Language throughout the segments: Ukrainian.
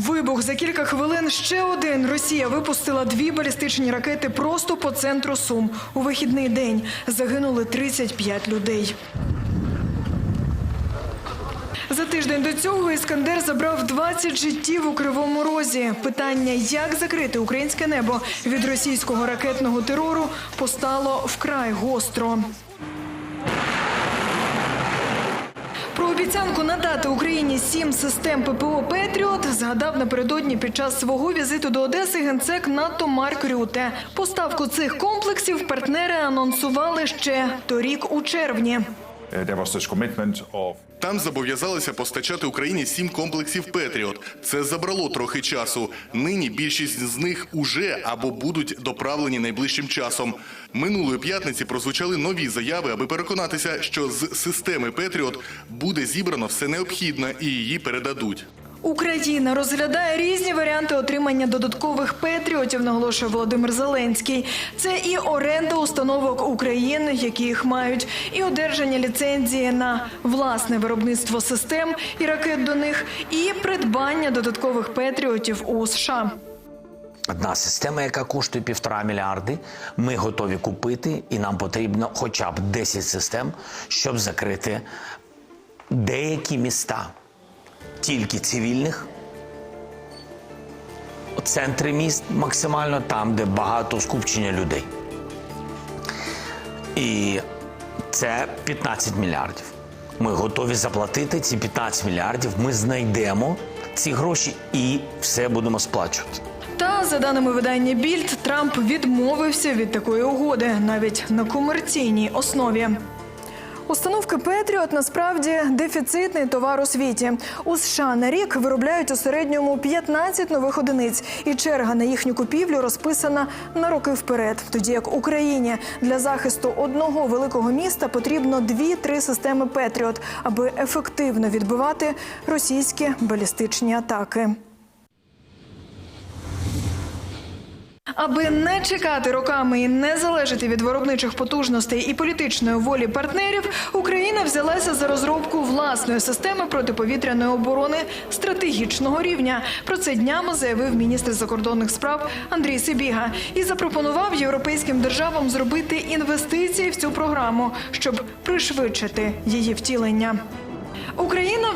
Вибух за кілька хвилин ще один. Росія випустила дві балістичні ракети просто по центру Сум. У вихідний день загинули 35 людей. За тиждень до цього Іскандер забрав 20 життів у Кривому Розі. Питання, як закрити українське небо від російського ракетного терору, постало вкрай гостро. Про обіцянку надати Україні сім систем ППО Петріот згадав напередодні під час свого візиту до Одеси генсек НАТО Марк Рюте. Поставку цих комплексів партнери анонсували ще торік у червні. Of Там зобов'язалися постачати Україні сім комплексів Петріот. Це забрало трохи часу. Нині більшість з них уже або будуть доправлені найближчим часом. Минулої п'ятниці прозвучали нові заяви, аби переконатися, що з системи Петріот буде зібрано все необхідне і її передадуть. Україна розглядає різні варіанти отримання додаткових патріотів, наголошує Володимир Зеленський. Це і оренда установок України, які їх мають, і одержання ліцензії на власне виробництво систем і ракет до них, і придбання додаткових патріотів у США. Одна система, яка коштує півтора мільярди, ми готові купити, і нам потрібно хоча б 10 систем, щоб закрити деякі міста, тільки цивільних, центри міст максимально там, де багато скупчення людей. І це 15 мільярдів. Ми готові заплатити ці 15 мільярдів. Ми знайдемо ці гроші і все будемо сплачувати. Та за даними видання Більд, Трамп відмовився від такої угоди навіть на комерційній основі. Установки Петріот насправді дефіцитний товар у світі. У США на рік виробляють у середньому 15 нових одиниць, і черга на їхню купівлю розписана на роки вперед. Тоді як Україні для захисту одного великого міста потрібно 2-3 системи Петріот, аби ефективно відбивати російські балістичні атаки. Аби не чекати роками і не залежати від виробничих потужностей і політичної волі партнерів, Україна взялася за розробку власної системи протиповітряної оборони стратегічного рівня. Про це днями заявив міністр закордонних справ Андрій Сибіга і запропонував європейським державам зробити інвестиції в цю програму, щоб пришвидшити її втілення.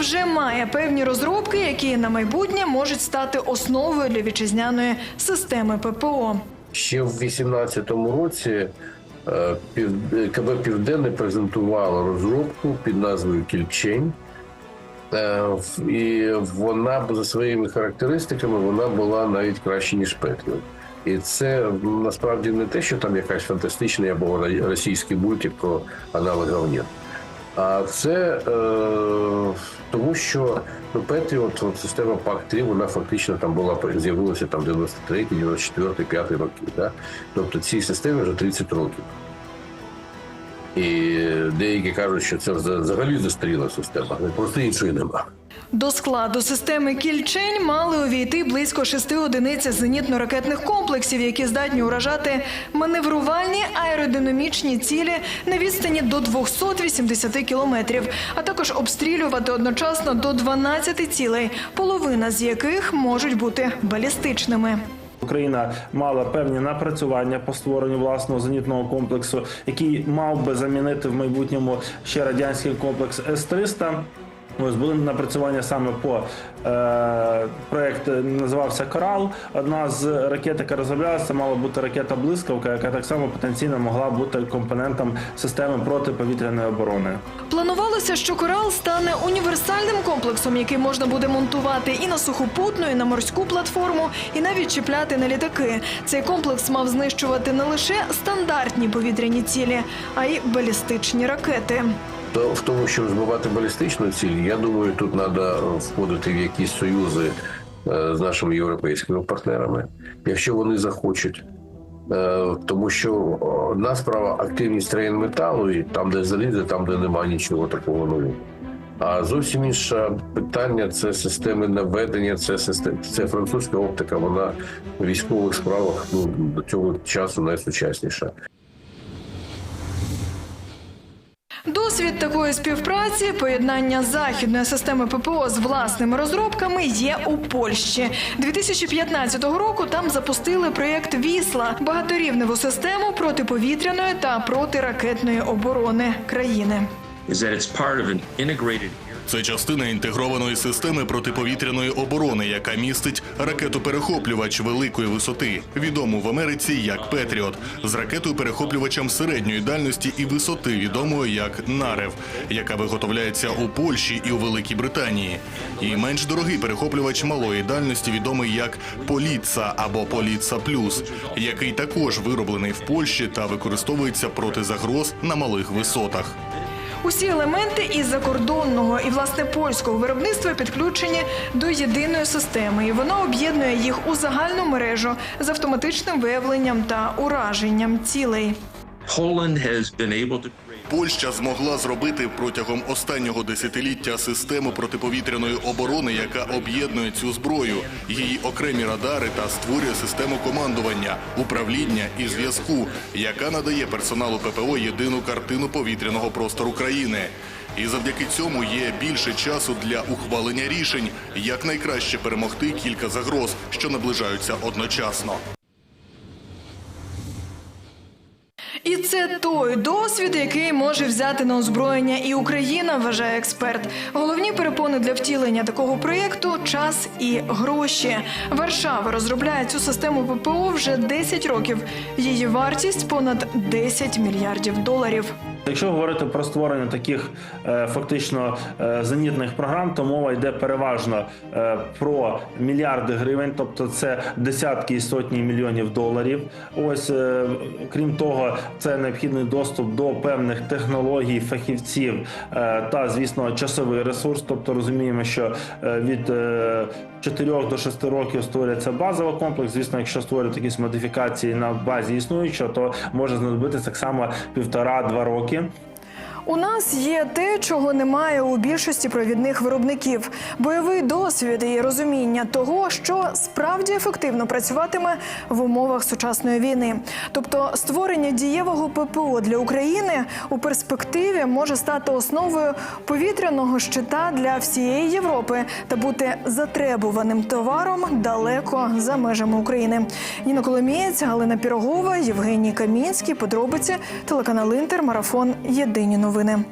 Вже має певні розробки, які на майбутнє можуть стати основою для вітчизняної системи ППО. Ще в 2018 році е, КБ Південне презентувало розробку під назвою Кільчень. Е, І вона за своїми характеристиками вона була навіть краще, ніж Петріот. І це насправді не те, що там якась фантастична або російський мультик про аналогів нет. А це е, тому, що ну, Петріот, от система ПАК-3, вона фактично там була з'явилася там 93, 94, 5 роки. Да? Тобто цій системі вже 30 років. І деякі кажуть, що це взагалі застаріла система, просто іншої нема. До складу системи кільчень мали увійти близько шести одиниць зенітно-ракетних комплексів, які здатні уражати маневрувальні аеродинамічні цілі на відстані до 280 кілометрів, а також обстрілювати одночасно до 12 цілей, половина з яких можуть бути балістичними. Україна мала певні напрацювання по створенню власного зенітного комплексу, який мав би замінити в майбутньому ще радянський комплекс С-300. Ось були напрацювання саме по е, проект називався Корал. Одна з ракет, яка розроблялася, мала бути ракета Блискавка, яка так само потенційно могла бути компонентом системи протиповітряної оборони. Планувалося, що корал стане універсальним комплексом, який можна буде монтувати і на сухопутну, і на морську платформу, і навіть чіпляти на літаки. Цей комплекс мав знищувати не лише стандартні повітряні цілі, а й балістичні ракети. То в тому, щоб збивати балістичну ціль, я думаю, тут треба входити в якісь союзи е, з нашими європейськими партнерами, якщо вони захочуть. Е, Тому що одна справа активність рейнметалу, і там, де залізе, там, де немає нічого такого нового. А зовсім інше питання це системи наведення, це систем, це французька оптика. Вона в військових справах ну, до цього часу найсучасніша. Досвід такої співпраці, поєднання західної системи ППО з власними розробками є у Польщі. 2015 року там запустили проєкт Вісла багаторівневу систему протиповітряної та протиракетної оборони країни. Це частина інтегрованої системи протиповітряної оборони, яка містить ракету-перехоплювач великої висоти, відому в Америці як Петріот, з ракетою-перехоплювачем середньої дальності і висоти, відомою як Нарев, яка виготовляється у Польщі і у Великій Британії. І менш дорогий перехоплювач малої дальності, відомий як Поліца або Поліца Плюс, який також вироблений в Польщі та використовується проти загроз на малих висотах. Усі елементи із закордонного і власне польського виробництва підключені до єдиної системи, і вона об'єднує їх у загальну мережу з автоматичним виявленням та ураженням цілей. Poland has been able to Польща змогла зробити протягом останнього десятиліття систему протиповітряної оборони, яка об'єднує цю зброю, її окремі радари та створює систему командування, управління і зв'язку, яка надає персоналу ППО єдину картину повітряного простору країни. І завдяки цьому є більше часу для ухвалення рішень, як найкраще перемогти кілька загроз, що наближаються одночасно. Це той досвід, який може взяти на озброєння і Україна, вважає експерт. Головні перепони для втілення такого проєкту час і гроші. Варшава розробляє цю систему ППО вже 10 років. Її вартість понад 10 мільярдів доларів. Якщо говорити про створення таких е, фактично е, зенітних програм, то мова йде переважно е, про мільярди гривень, тобто це десятки і сотні мільйонів доларів. Ось крім того, це необхідний доступ до певних технологій, фахівців та, звісно, часовий ресурс. Тобто розуміємо, що від е, 4 до 6 років створюється базовий комплекс. Звісно, якщо створюють якісь модифікації на базі існуючого, то може знадобитися так само півтора-два роки роки. У нас є те, чого немає у більшості провідних виробників: бойовий досвід і розуміння того, що справді ефективно працюватиме в умовах сучасної війни. Тобто, створення дієвого ППО для України у перспективі може стати основою повітряного щита для всієї Європи та бути затребуваним товаром далеко за межами України. Ніна Коломієць, Галина Пірогова, Євгеній Камінський. Подробиці телеканал Інтер, марафон. Єдині новини.